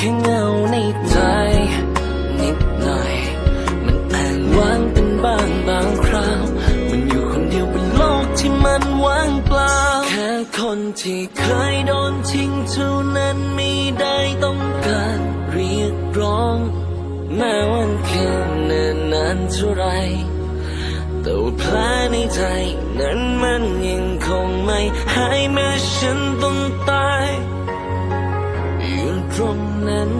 แค่เงาในใจนิดหน่อย มันอ่างว่างเป็นบางบางคราว มันอยู่คนเดียวบนโลกที่มันว่างเปล่า แค่คนที่เคยโดนทิ้งเท่านั้นไม่ได้ต้องการเรียกร้อง แม้วันคืนเนิ่นนานเท่าไรแต่ว่าแผลในใจนั้นมันยังคงไม่หายแม้ฉันต้องตาย นั้น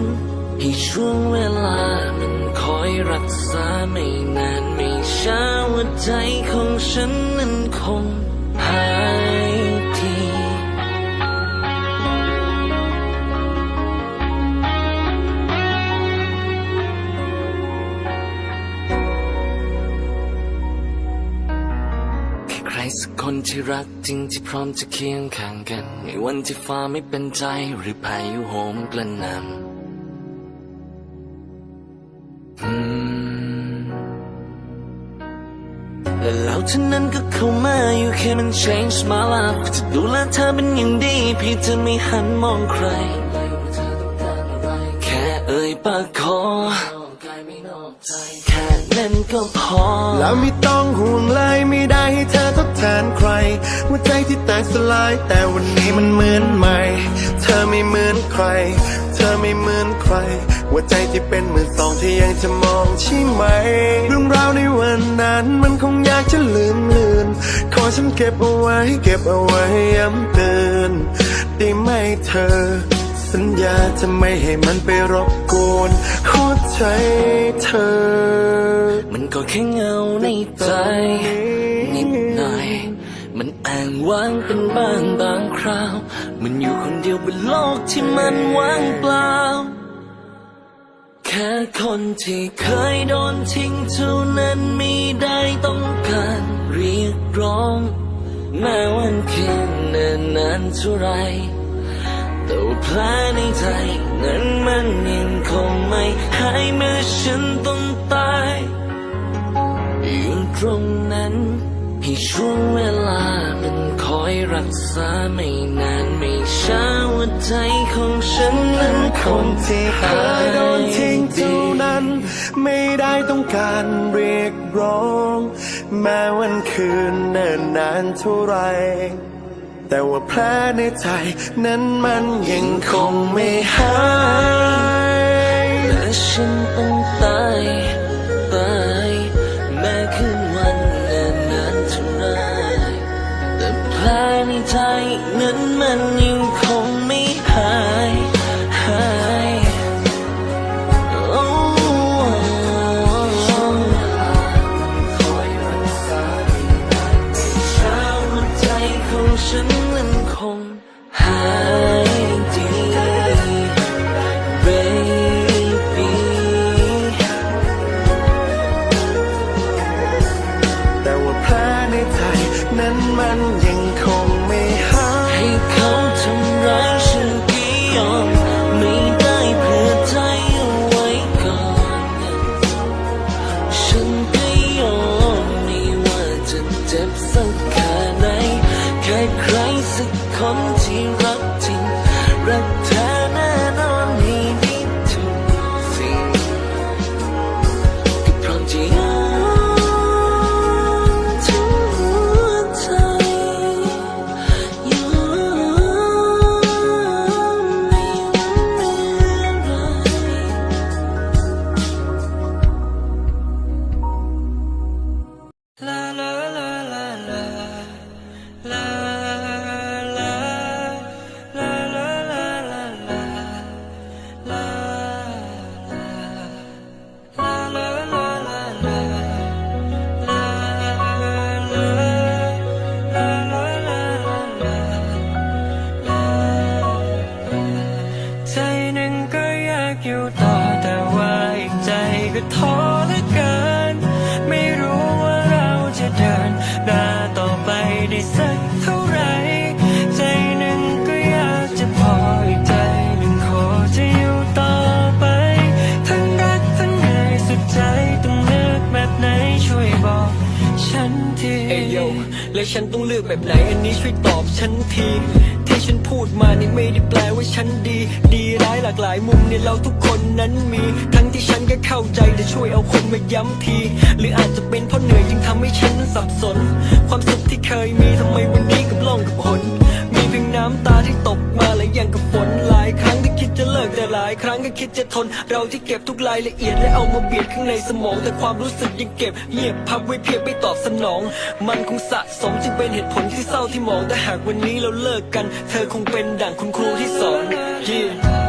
ให้ช่วงเวลามันคอยรักษาไม่นานไม่ช้าหัวใจของฉันนั้นคงหายทีแค่ใครสักคนที่รักจริงที่พร้อมจะเคียงข้างกัน ในวันที่ฟ้าไม่เป็นใจหรือพายุโหมกระหน่ำ เท่านั้นก็เข้ามาอยู่แค่มัน change my life จะดูแลเธอเป็นอย่างดีเพี่จะไม่หันมองใคร แค่เอ่ยปากขอแค่นั้นก็พอ แล้วไม่ต้องห่วงเลยไม่ได้ให้เธอทดแทนใคร หัวใจที่แตกสลาย แต่วันนี้มันเหมือนใหม่ เธอไม่เหมือนใคร เธอไม่เหมือนใคร หัวใจที่เป็นมือสองที่ยังจะมองใช่ไหม เรื่องราวในวันนั้นมันคงอยากจะลืมลือนขอฉันเก็บเอาไว้ เก็บเอาไว้ย้ำเตือนได้ไหมเธอ สัญญาจะไม่ให้มันไปรบกวนหัวใจเธอ มันก็แค่เงาในใจนิดหน่อย มันอ่างว่างเป็นบางบางคราว มันอยู่คนเดียวบนโลกที่มันว่างเปล่า แค่คนที่เคยโดนทิ้งเท่านั้นม่ได้ต้องการเรียกร้อง แม้วันคืนเนิ่นนานเท่าไรแต่แผลในใจนั้นมันยังคงไม่หายเมื่อฉันต้องตายอยู่ตรงนั้น ให้ช่วงเวลามันคอยรักษาไม่นานไม่ช้าหัวใจของฉันนั้นคงนที่เคยโดนทิ้งเท่านั้น ไม่ได้ต้องการเรียกร้อง แม้วันคืนเนิ่นนานเท่าไร แต่ว่าแผลในใจนั้นมันยังคงไม่หายและฉันต้องตาย นั้น ท้อเหลือเกิน ไม่รู้ว่าเราจะเดินหน้าต่อไปได้สักเท่าไร ใจหนึ่งก็อยากจะพออีกใจหนึ่งขอจะอยู่ต่อไป ทั้งรักทั้งเหนื่อยสุดใจต้องเลือกแบบไหนช่วยบอก ฉันทีเอยโยและฉันต้องเลือกแบบไหนอันนี้ช่วยตอบฉันที ที่ฉันพูดมานี่ไม่ได้แปลว่าฉันดี ดีร้ายหลากหลายมุมในเราทุกคนนั้นมี ฉันก็เข้าใจแต่ช่วยเอาคนมาย้ำที หรืออาจจะเป็นเพราะเหนื่อยจึงทำให้ฉันนั้นสับสน ความสุขที่เคยมีทำไมวันนี้กับล่องกับหนมีเพียงน้ำตาที่ตกมาและยังกับฝนหลายครั้งที่คิดจะเลิกแต่หลายครั้งก็คิดจะทน เราที่เก็บทุกรายละเอียดและเอามาเบียดข้างในสมอง แต่ความรู้สึกยังเก็บเงียบพับไว้เพียงไม่ตอบสนอง มันคงสะสมจึงเป็นเหตุผลที่เศร้าที่มองแต่หากวันนี้เราเลิกกัน เธอคงเป็นดั่งคุณครูที่สอน yeah.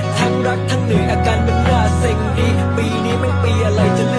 รักทั้งเหนื่อยอาการมันน่าเซ็งดีปีนี้ไม่ปีอะไรจะ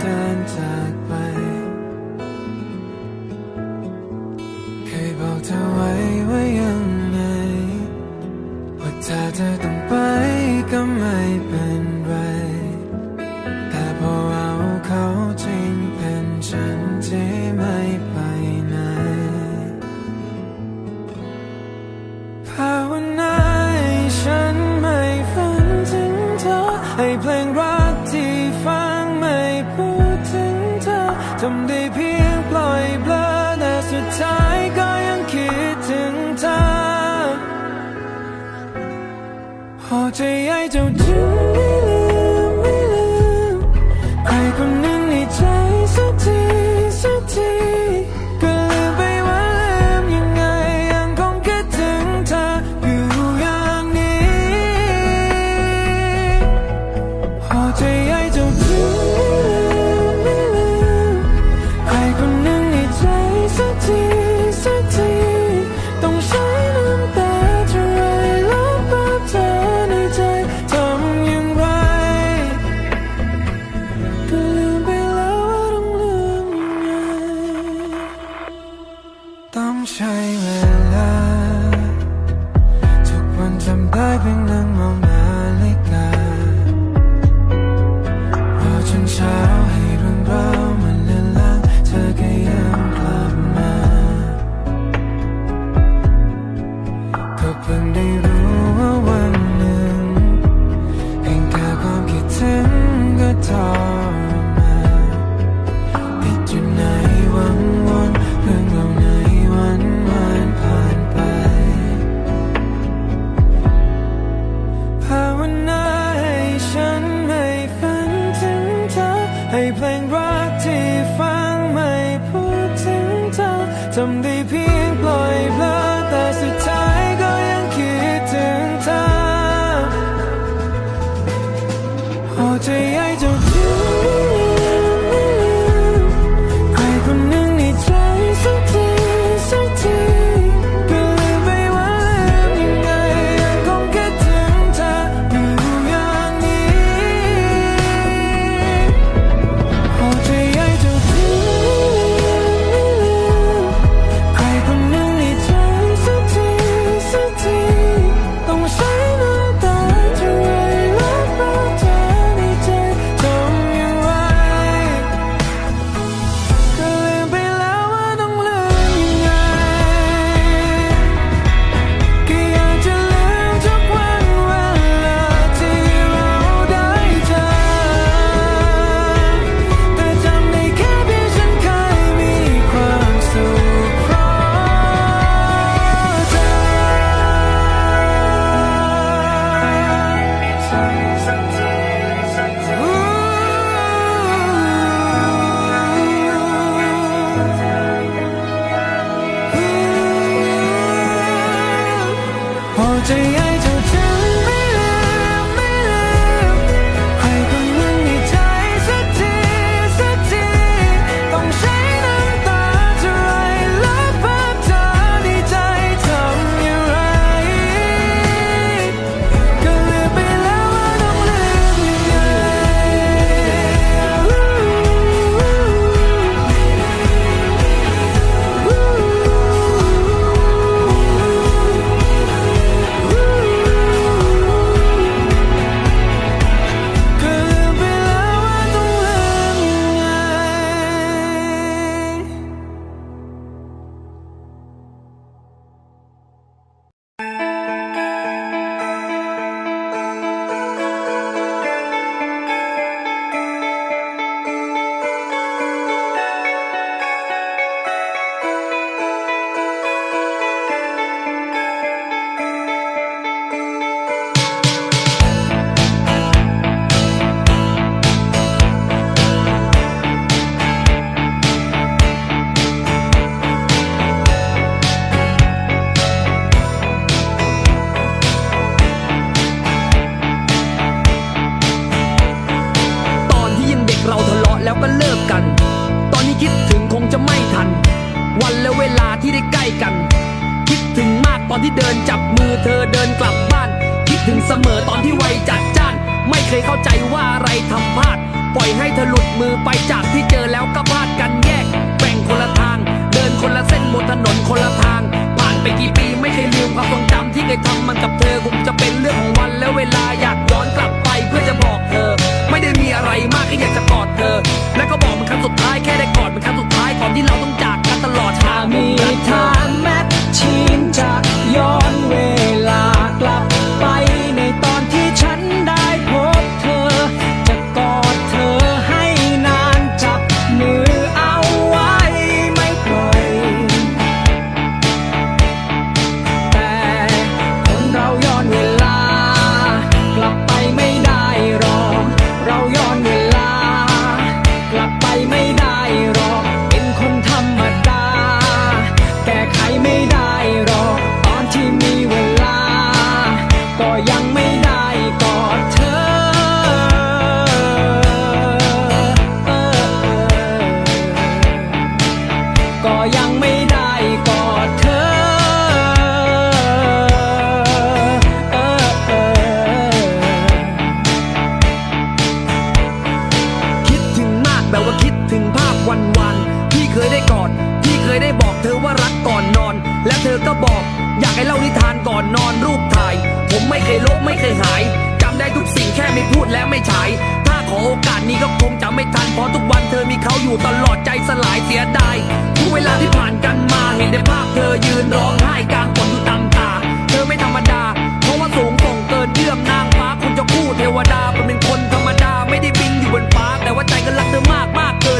ที่จะเดินจากไป พอใจให้เจ้าจึงไม่ลืมไม่ลืมใครคนหนึ่งในใจสักทีสักที พอใมือไปจากที่เจอแล้วก็พลาดกันแยกแบ่งคนละทาง เดินคนละเส้นบนถนนคนละทาง ผ่านไปกี่ปีไม่เคยลืมความทรงจำที่เคยทำมันกับเธอคงจะเป็นเรื่องของวันและเวลาอยากย้อนกลับไปเพื่อจะบอกเธอ ไม่ได้มีอะไรมากแค่อยากจะกอดเธอ และก็บอกมันครั้งสุดท้ายแค่ได้กอดมันครั้งสุดท้ายก่อนที่เราต้องจากกันตลอดชามีทาง เธอก็บอก อยากให้เล่านิทานก่อนนอนรูปถ่าย ผมไม่เคยลบไม่เคยหายจำได้ทุกสิ่งแค่ไม่พูดและไม่ฉาย ถ้าขอโอกาสนี้ก็คงจะไม่ทัน เพราะทุกวันเธอมีเขาอยู่ตลอดใจสลายเสียดายทุกเวลาที่ผ่านกันมาเห็นได้ภาพเธอยืนร้องไห้กลางฝนอยู่ตามตา เธอไม่ธรรมดา เพราะว่าสูงส่งเกินเยื่อมนางฟ้าคงจะคู่เทวดาเป็นคนธรรมดาไม่ได้บินอยู่บนฟ้า แต่ว่าใจก็รักเธอมากมากเกิน